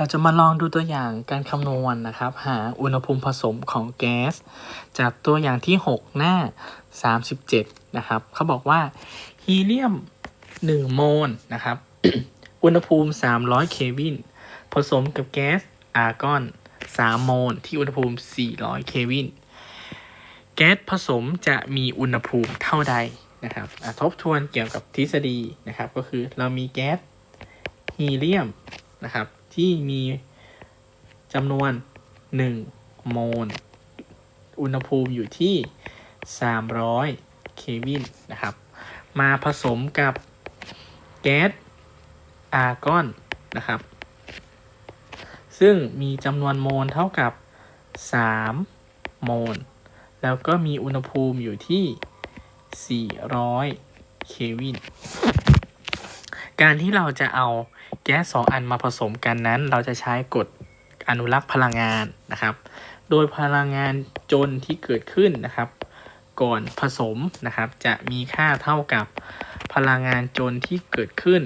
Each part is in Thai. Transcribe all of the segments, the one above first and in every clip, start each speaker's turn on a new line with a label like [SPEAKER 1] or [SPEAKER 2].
[SPEAKER 1] เราจะมาลองดูตัวอย่างการคำนวณนะครับ หาอุณหภูมิผสมของแก๊ส จากตัวอย่างที่ 6 หน้า 37 นะครับ เขาบอกว่าฮีเลียม 1 โมลนะครับ อุณหภูมิ 300 เควิน ผสมกับแก๊สอาร์กอน 3 โมล ที่อุณหภูมิ 400 เควิน แก๊สผสมจะมีอุณหภูมิเท่าใดนะครับทบทวนเกี่ยวกับทฤษฎีนะครับ ก็คือเรามีแก๊สฮีเลียมนะครับ ที่มีจำนวน 1 โมล อุณหภูมิอยู่ที่ 300 เควินนะครับ มาผสมกับแก๊สอาร์กอนนะครับ ซึ่งมีจำนวนโมลเท่ากับ 3 โมล แล้วก็มีอุณหภูมิอยู่ที่ 400 เควิน การที่เราจะเอาแก๊สสองอันมาผสมกันนั้น เราจะใช้กฎอนุรักษ์พลังงานนะครับ โดยพลังงานจนที่เกิดขึ้นนะครับ ก่อนผสมนะครับ จะมีค่าเท่ากับพลังงานจนที่เกิดขึ้น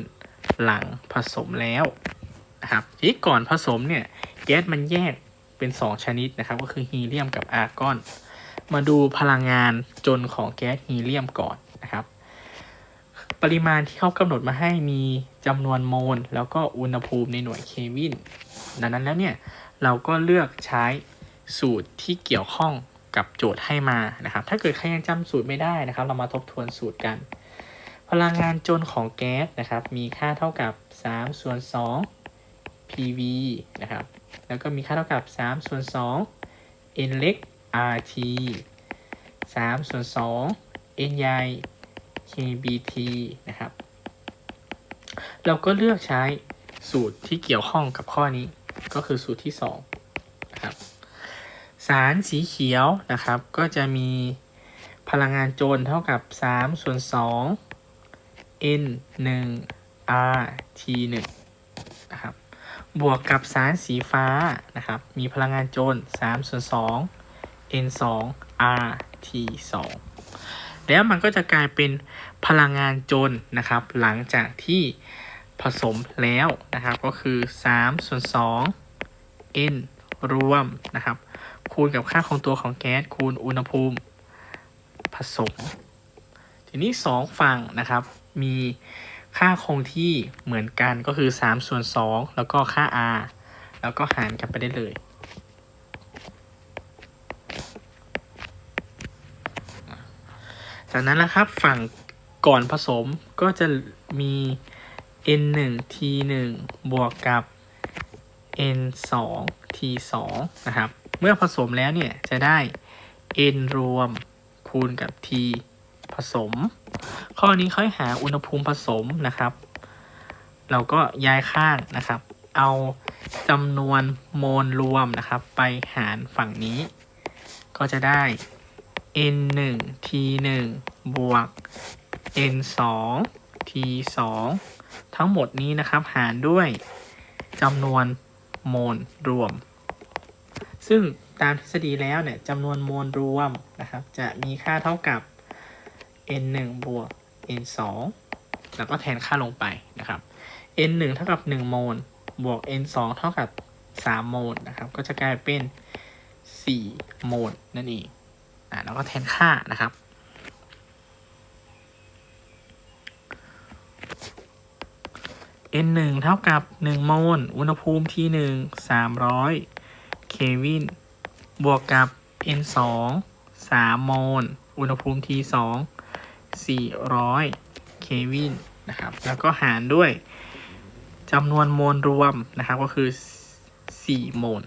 [SPEAKER 1] หลังผสมแล้วนะครับที่ก่อนผสมเนี่ยแก๊สมันแยกเป็น 2 ชนิดนะครับ ก็คือฮีเลียมกับอาร์กอน มาดูพลังงานจนของแก๊สฮีเลียมก่อน ปริมาณที่เขากำหนดมาให้มีจำนวนโมล แล้วก็อุณหภูมิในหน่วยเควินดังนั้นแล้วเนี่ยเราก็เลือกใช้สูตรที่เกี่ยวข้องกับโจทย์ให้มานะครับ ถ้าเกิดใครยังจำสูตรไม่ได้นะครับ เรามาทบทวนสูตรกัน พลังงานจนของแก๊สนะครับ มีค่าเท่ากับ 3 ส่วน 2 PV นะครับ แล้วก็มีค่าเท่ากับ 3 ส่วน 2 n เล็ก RT 3 ส่วน 2 n ใหญ่ KBT นะครับ เราก็เลือกใช้สูตรที่เกี่ยวข้องกับข้อนี้ ก็คือสูตรที่2นะครับ สารสีเขียวนะครับ ก็จะมีพลังงานโจรเท่ากับ 3 ส่วน 2 n 1 r t 1นะครับ บวกกับสารสีฟ้านะครับ มีพลังงานโจร3ส่วน 2 n 2 r t 2 แล้วมันก็จะกลายเป็นพลังงานจนนะครับ หลังจากที่ผสมแล้วนะครับก็คือ3ส่วน2 n รวมนะครับ คูณกับค่าของตัวของแก๊สคูณอุณหภูมิผสม ทีนี้ 2 ฝั่งนะครับ มีค่าคงที่เหมือนกันก็คือ3ส่วน2แล้วก็ค่า r แล้วก็หารกันไปได้เลย จากนั้นนะครับฝั่งก่อนผสมก็จะมี n 1 t 1บวกกับ n 2 t 2นะครับ เมื่อผสมแล้วเนี่ยจะได้ n รวมคูณกับ t ผสม ข้อนี้เขาให้หาอุณหภูมิผสมนะครับ เราก็ย้ายข้างนะครับ เอาจำนวนโมลรวมนะครับ ไปหารฝั่งนี้ ก็จะได้ n 1 t 1บวก n 2 t 2ทั้งหมดนี้นะครับหารด้วยจำนวนโมลรวม ซึ่งตามทฤษฎีแล้วเนี่ยจำนวนโมลรวมนะครับจะมีค่าเท่ากับ n 1บวก n 2แล้วก็แทนค่าลงไปนะครับ n 1เท่ากับ 1 โมลบวก n 2เท่ากับ 3 โมลนะครับ ก็จะกลายเป็น 4 โมลนั่นเอง อ่าแล้วก็แทนค่านะครับ n 1เท่ากับ 1 โมล อุณหภูมิที่ 1 300 เควิน บวกกับ n 2 3 โมล อุณหภูมิที่ 2 400 เควินนะครับ แล้วก็หารด้วยจำนวนโมลรวมนะครับ ก็คือ 4 โมล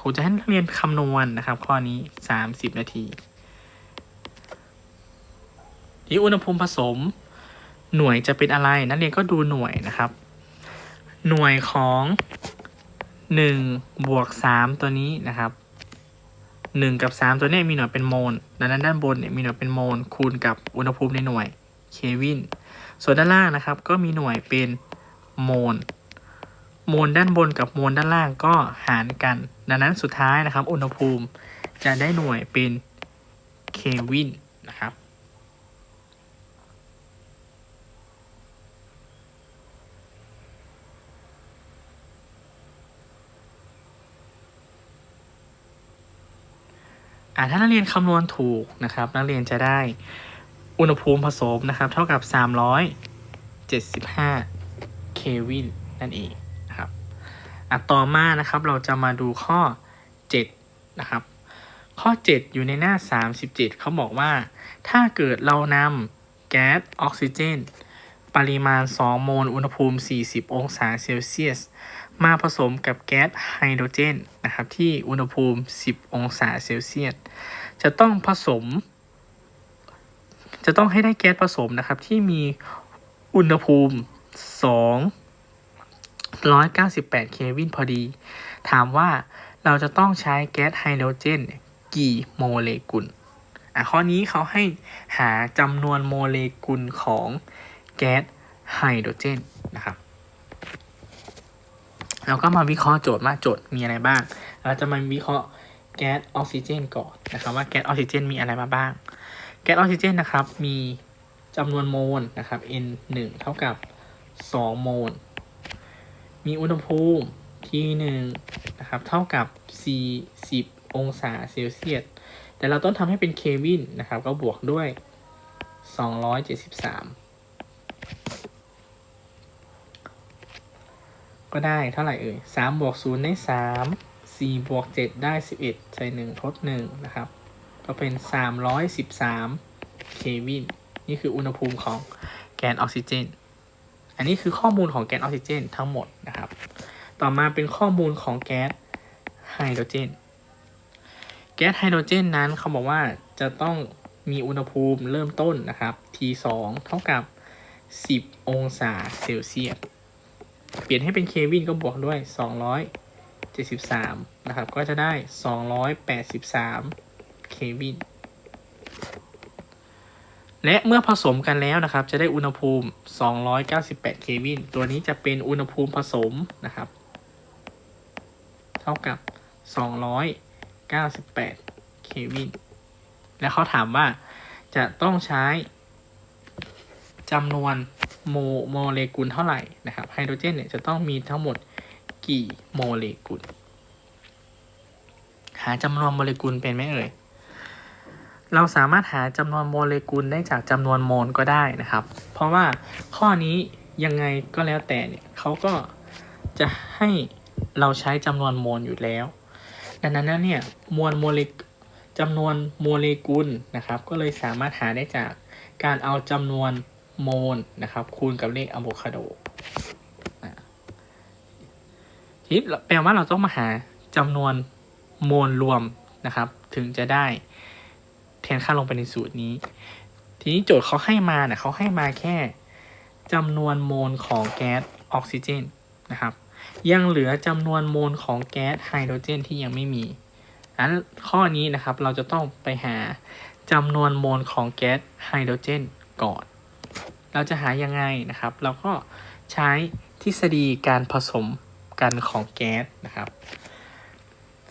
[SPEAKER 1] ครูจะให้นักเรียนคำนวณนะครับ ข้อนี้ 30 นาทีที่อุณหภูมิผสม หน่วยจะเป็นอะไร นักเรียนก็ดูหน่วยนะครับ หน่วยของ1บวก3ตัวนี้นะครับ1กับ 3 ตัวนี้มีหน่วยเป็นโมลดังนั้นด้านบนเนี่ยมีหน่วยเป็นโมลคูณกับอุณหภูมิในหน่วยเควิน ส่วนด้านล่างนะครับ ก็มีหน่วยเป็นโมลโมลด้านบนกับโมลด้านล่างก็หารกัน ดังนั้นสุดท้ายนะครับ อุณหภูมิจะได้หน่วยเป็นเควินนะครับ ถ้านักเรียนคำนวณถูกนะครับ นักเรียนจะได้อุณหภูมิผสมนะครับ เท่ากับ 375 เควินนั่นเอง อะต่อมานะครับเราจะมาดูข้อ 7 นะครับ ข้อ 7 อยู่ในหน้า 37 เขาบอกว่า ถ้าเกิดเรานำแก๊สออกซิเจน ปริมาณ 2 โมลอุณหภูมิ 40 องศาเซลเซียส มาผสมกับแก๊สไฮโดรเจนนะครับที่อุณหภูมิ 10 องศาเซลเซียส จะต้องผสม จะต้องให้ได้แก๊สผสมนะครับที่มีอุณหภูมิ 298 เควินพอดี ถามว่าเราจะต้องใช้แก๊สไฮโดรเจน กี่โมเลกุล อะข้อนี้เขาให้หาจำนวนโมเลกุลของแก๊สไฮโดรเจนนะครับเราก็มาวิเคราะห์โจทย์ว่าโจทย์มีอะไรบ้าง เราจะมาวิเคราะห์แก๊สออกซิเจนก่อนนะครับว่าแก๊สออกซิเจนมีอะไรมาบ้าง แก๊สออกซิเจนนะครับมีจำนวนโมลนะครับ n 1เท่ากับ 2 โมล มีอุณหภูมิ T 1นะครับ เท่ากับ 40 องศาเซลเซียส แต่เราต้องทำให้เป็นเควินนะครับ ก็บวกด้วย 273 ก็ได้เท่าไหร่เอ่ย 3 บวก 0 ได้ 3 4 บวก 7 ได้ 11 ใส่ 1 ทด 1 นะครับ ก็เป็น 313 เควิน นี่คืออุณหภูมิของแก๊สออกซิเจน อันนี้คือข้อมูลของแก๊สออกซิเจนทั้งหมดนะครับ ต่อมาเป็นข้อมูลของแก๊สไฮโดรเจน แก๊สไฮโดรเจนนั้นเขาบอกว่าจะต้องมีอุณหภูมิเริ่มต้นนะครับ T2 เท่ากับ 10 องศาเซลเซียส เปลี่ยนให้เป็นเควินก็บวกด้วย 273 นะครับ ก็จะได้ 283 เควิน และเมื่อผสมกันแล้วนะครับ จะได้อุณหภูมิ 298 เควิน ตัวนี้จะเป็นอุณหภูมิผสมนะครับ เท่ากับ 298 เควิน และเขาถามว่าจะต้องใช้จำนวนโมโมเลกุลเท่าไหร่นะครับ ไฮโดรเจนเนี่ยจะต้องมีทั้งหมดกี่โมเลกุล หาจำนวนโมเลกุลเป็นไหมเอ่ย เราสามารถหาจำนวนโมเลกุลได้จากจำนวนโมลก็ได้นะครับ เพราะว่าข้อนี้ยังไงก็แล้วแต่เนี่ยเขาก็จะให้เราใช้จำนวนโมลอยู่แล้ว ดังนั้นเนี่ยมวลโมเลกจำนวนโมเลกุลนะครับ ก็เลยสามารถหาได้จากการเอาจำนวนโมลนะครับ คูณกับเลขอะโวคาโดทีนี้แปลว่าเราต้องมาหาจำนวนโมลรวมนะครับ ถึงจะได้ แทนค่าลงไปในสูตรนี้ ทีนี้โจทย์เขาให้มาเนี่ยเขาให้มาแค่จำนวนโมลของแก๊สออกซิเจนนะครับยังเหลือจำนวนโมลของแก๊สไฮโดรเจนที่ยังไม่มีอันข้อนี้นะครับเราจะต้องไปหาจำนวนโมลของแก๊สไฮโดรเจนก่อน เราจะหายังไงนะครับ เราก็ใช้ทฤษฎีการผสมกันของแก๊สนะครับ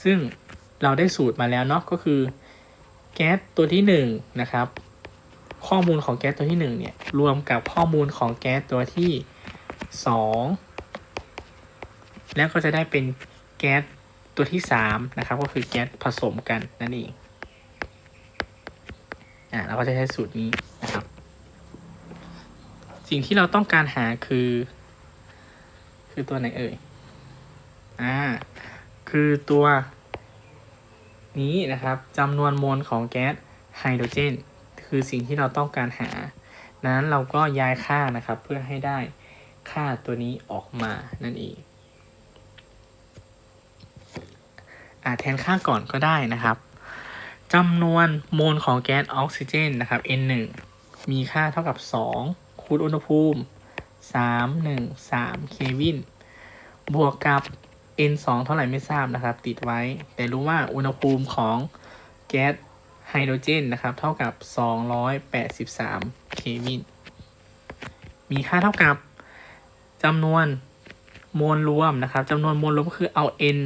[SPEAKER 1] ซึ่งเราได้สูตรมาแล้วเนาะก็คือ แก๊สตัวที่หนึ่งนะครับ ข้อมูลของแก๊สตัวที่หนึ่งเนี่ย รวมกับข้อมูลของแก๊สตัวที่สองแล้วก็จะได้เป็นแก๊สตัวที่สามนะครับ ก็คือแก๊สผสมกันนั่นเองอ่าเราก็จะใช้สูตรนี้นะครับ สิ่งที่เราต้องการหาคือ คือตัวไหนเอ่ยอ่าคือตัว นี้นะครับจำนวนโมลของแก๊สไฮโดรเจน คือสิ่งที่เราต้องการหา นั้นเราก็ย้ายค่านะครับ เพื่อให้ได้ค่าตัวนี้ออกมานั่นเองอาแทนค่าก่อนก็ได้นะครับจำนวนโมลของแก๊สออกซิเจนนะครับ N1 มีค่าเท่ากับ 2 คูณอุณหภูมิ 313 เควิน บวกกับ N2 เท่าไหร่ไม่ทราบนะครับ ติดไว้ แต่รู้ว่าอุณหภูมิของแก๊สไฮโดรเจนนะครับ เท่ากับ 283 เควิน มีค่าเท่ากับจำนวนโมลรวมนะครับจำนวนโมลรวมก็คือเอา N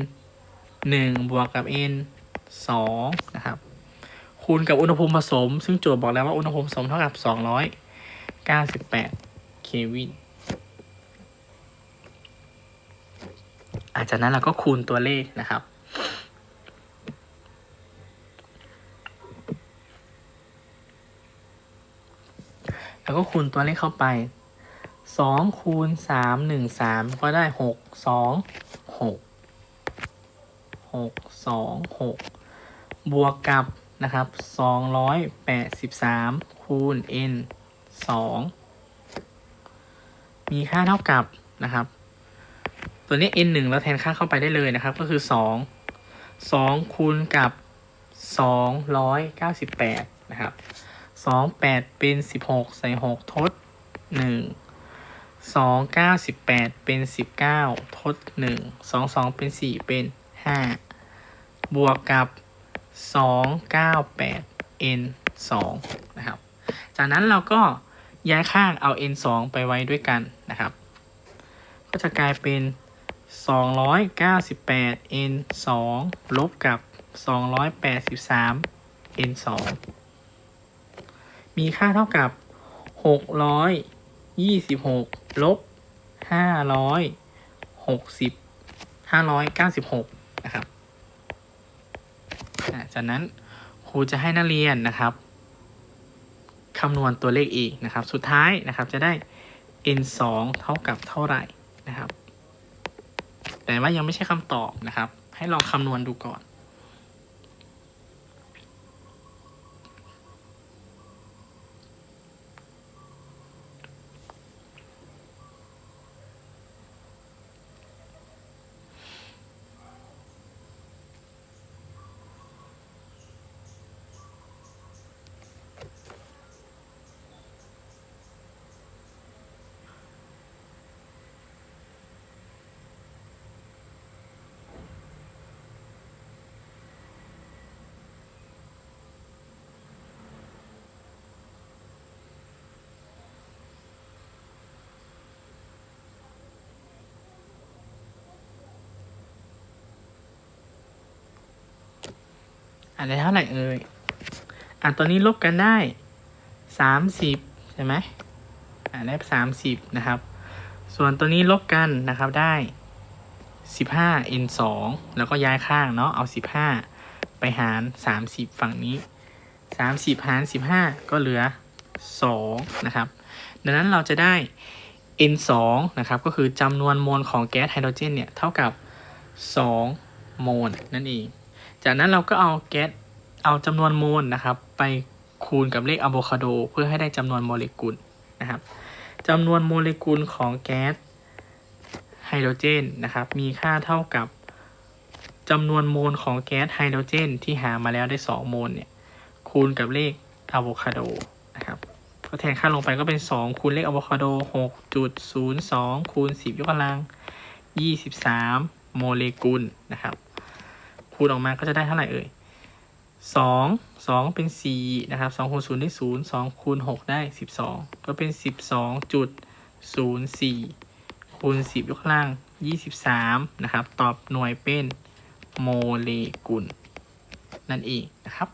[SPEAKER 1] 1 บวกกับ N 2นะครับ คูณกับอุณหภูมิผสม ซึ่งโจทย์บอกแล้วว่าอุณหภูมิผสมเท่ากับ 298 เควินังจากนั้นเราก็คูณตัวเลขนะครับ แล้วก็คูณตัวเลขเข้าไปสองคูณสามหนึ่งสามก็ได้หกสองหกหกสองหกบวกกับนะครับสองร้อยแปดสิบสามคูณ n สองมีค่าเท่ากับนะครับ ตัวนี้ n หนึ่งเราแทนค่าเข้าไปได้เลยนะครับ ก็คือสองสองคูณกับสองร้อยเก้าสิบแปดนะครับสองแปดเป็นสิบหกใส่หกทดหนึ่งสองเก้าสิบแปดเป็นสิบเก้าทดหนึ่งสองสองเป็นสี่เป็นห้าบวกกับสองเก้าแปด n สองนะครับ จากนั้นเราก็ย้ายข้างเอา n สองไปไว้ด้วยกันนะครับ ก็จะกลายเป็น 298 n 2ลบกับ 283 n 2มีค่าเท่ากับ 626 ลบ 560 596 นะครับ จากนั้นครูจะให้นักเรียนนะครับคำนวณตัวเลขอีกนะครับ สุดท้ายนะครับจะได้ n 2เท่ากับเท่าไหร่นะครับ แต่ว่ายังไม่ใช่คำตอบนะครับ ให้ลองคำนวณดูก่อน อ่านได้เท่าไหร่เอ่ย อ่านตัวนี้ลบกันได้สามสิบใช่ไหมอ่านได้สามสิบนะครับ ส่วนตัวนี้ลบกันนะครับได้สิบห้า n สองแล้วก็ย้ายข้างเนาะเอาสิบห้าไปหารสามสิบฝั่งนี้สามสิบหารสิบห้าก็เหลือสองนะครับ ดังนั้นเราจะได้ n สองนะครับ ก็คือจำนวนโมลของแก๊สไฮโดรเจนเนี่ย เท่ากับสองโมลนั่นเอง จากนั้นเราก็เอาแก๊สเอาจำนวนโมลนะครับ ไปคูณกับเลขอะโวคาโด เพื่อให้ได้จำนวนโมเลกุลนะครับจำนวนโมเลกุลของแก๊สไฮโดรเจนนะครับ มีค่าเท่ากับจำนวนโมลของแก๊สไฮโดรเจน ที่หามาแล้วได้ 2 โมลเนี่ยคูณกับเลขอะโวคาโดนะครับก็แทนค่าลงไปก็เป็น 2 คูณเลขอะโวคาโด 6.02 คูณ 10 ยกกำลัง 23 โมเลกุลนะครับ คูณออกมาก็จะได้เท่าไหร่เอ่ยสองสองเป็นสี่นะครับสองคูณศูนย์ได้ศูนย์สองคูณหกได้สิบสองก็เป็นสิบสองจุดศูนย์สี่คูณสิบยกล่างยี่สิบสามนะครับ ตอบหน่วยเป็นโมเลกุลนั่นเองนะครับ